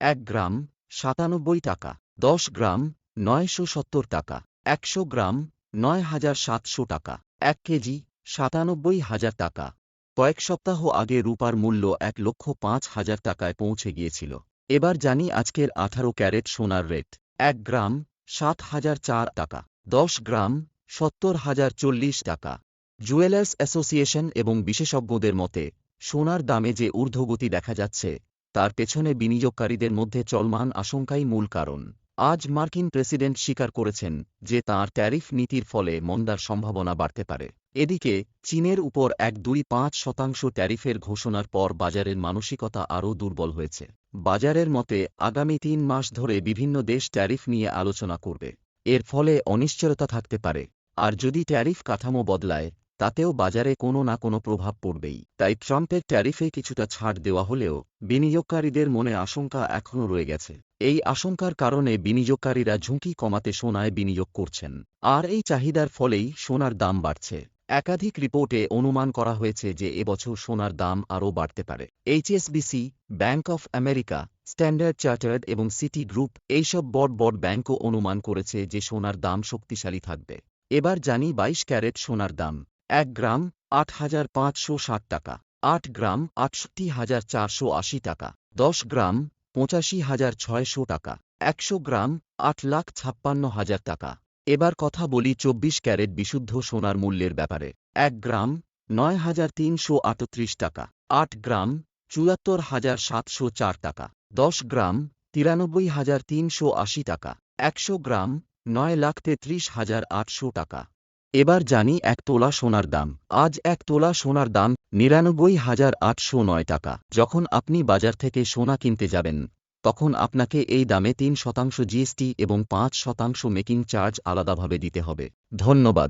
এক গ্রাম, সাতানব্বই টাকা। দশ গ্রাম, নয়শো সত্তর টাকা। একশো গ্রাম, নয় হাজার সাতশো টাকা। এক কেজি, সাতানব্বই হাজার টাকা। কয়েক সপ্তাহ আগে রূপার মূল্য এক লক্ষ পাঁচ হাজার টাকায় পৌঁছে গিয়েছিল। এবার জানি আজকের আঠারো ক্যারেট সোনার রেট। এক গ্রাম, সাত হাজার চার টাকা। দশ গ্রাম, সত্তর হাজার চল্লিশ টাকা। জুয়েলার্স অ্যাসোসিয়েশন এবং বিশেষজ্ঞদের মতে, সোনার দামে যে ঊর্ধ্বগতি দেখা যাচ্ছে তার পেছনে বিনিয়োগকারীদের মধ্যে চলমান আশঙ্কাই মূল কারণ। আজ মার্কিন প্রেসিডেন্ট স্বীকার করেছেন যে তাঁর ট্যারিফ নীতির ফলে মন্দার সম্ভাবনা বাড়তে পারে। এদিকে, চীনের উপর এক দুই পাঁচ শতাংশ ট্যারিফের ঘোষণার পর বাজারের মানসিকতা আরও দুর্বল হয়েছে। বাজারের মতে, আগামী তিন মাস ধরে বিভিন্ন দেশ ট্যারিফ নিয়ে আলোচনা করবে। এর ফলে অনিশ্চয়তা থাকতে পারে। আর যদি ট্যারিফ কাঠামো বদলায় তাতেও বাজারে কোনো না কোনো প্রভাব পড়বেই। তাই ট্রাম্পের ট্যারিফে কিছুটা ছাড় দেওয়া হলেও বিনিয়োগকারীদের মনে আশঙ্কা এখনও রয়ে গেছে। এই আশঙ্কার কারণে বিনিয়োগকারীরা ঝুঁকি কমাতে সোনায় বিনিয়োগ করছেন। আর এই চাহিদার ফলেই সোনার দাম বাড়ছে। একাধিক রিপোর্টে অনুমান করা হয়েছে যে এবছর সোনার দাম আরও বাড়তে পারে। HSBC, bank of America, Standard Chartered এবং সিটি গ্রুপ এইসব বড় বড় ব্যাংকও অনুমান করেছে যে সোনার দাম শক্তিশালী থাকবে। এবার জানি বাইশ ক্যারেট সোনার দাম। এক গ্রাম আট হাজার পাঁচশো ষাট টাকা, আট গ্রাম আটষট্টি হাজার চারশো আশি টাকা, দশ গ্রাম পঁচাশি হাজার ছয়শো টাকা, একশো গ্রাম আট লাখ ছাপ্পান্ন হাজার টাকা। এবার কথা বলি চব্বিশ ক্যারেট বিশুদ্ধ সোনার মূল্যের ব্যাপারে। এক গ্রাম নয় হাজার তিনশো আটত্রিশ টাকা, আট গ্রাম চুয়াত্তর হাজার সাতশো চার টাকা, দশ গ্রাম তিরানব্বই হাজার তিনশো আশি টাকা, একশো গ্রাম নয় লাখ তেত্রিশ হাজার আটশো টাকা। এবার জানি এক তোলা সোনার দাম। আজ এক তোলা সোনার দাম, নিরানব্বই হাজার আটশো নয় টাকা। যখন আপনি বাজার থেকে সোনা কিনতে যাবেন, তখন আপনাকে এই দামে তিন শতাংশ জিএসটি এবং পাঁচ শতাংশ মেকিং চার্জ আলাদাভাবে দিতে হবে। ধন্যবাদ।